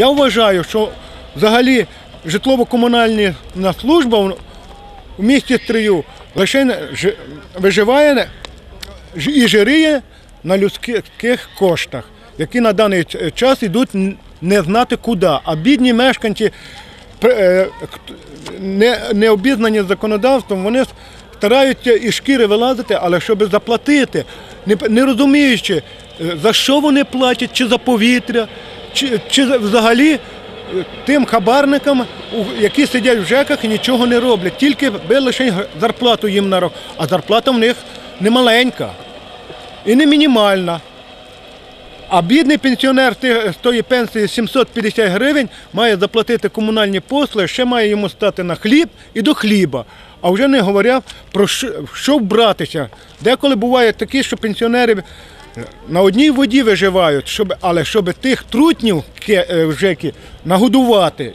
Я вважаю, що взагалі житлово-комунальна служба в- місті Стрию лише виживає і жирує на людських коштах, які на даний час йдуть не знати куди. А бідні мешканці е, не, обізнані законодавством, вони стараються із шкіри вилазити, але щоб заплатити, не, не розуміючи, е, за що вони платять, чи за повітря, чи, чи взагалі е, тим хабарникам, які сидять в ЖЕКах і нічого не роблять, тільки би лише зарплату їм на рок. А зарплата в них не маленька і не мінімальна. А бідний пенсіонер ти- з тої пенсії 750 гривень має заплатити комунальні послуги, ще має йому стати на хліб і до хліба. А вже не говоря про що, що братися. Деколи буває такі, що пенсіонери на одній воді виживають, щоб, але щоб тих трутнів е, в ЖЕКі нагодувати.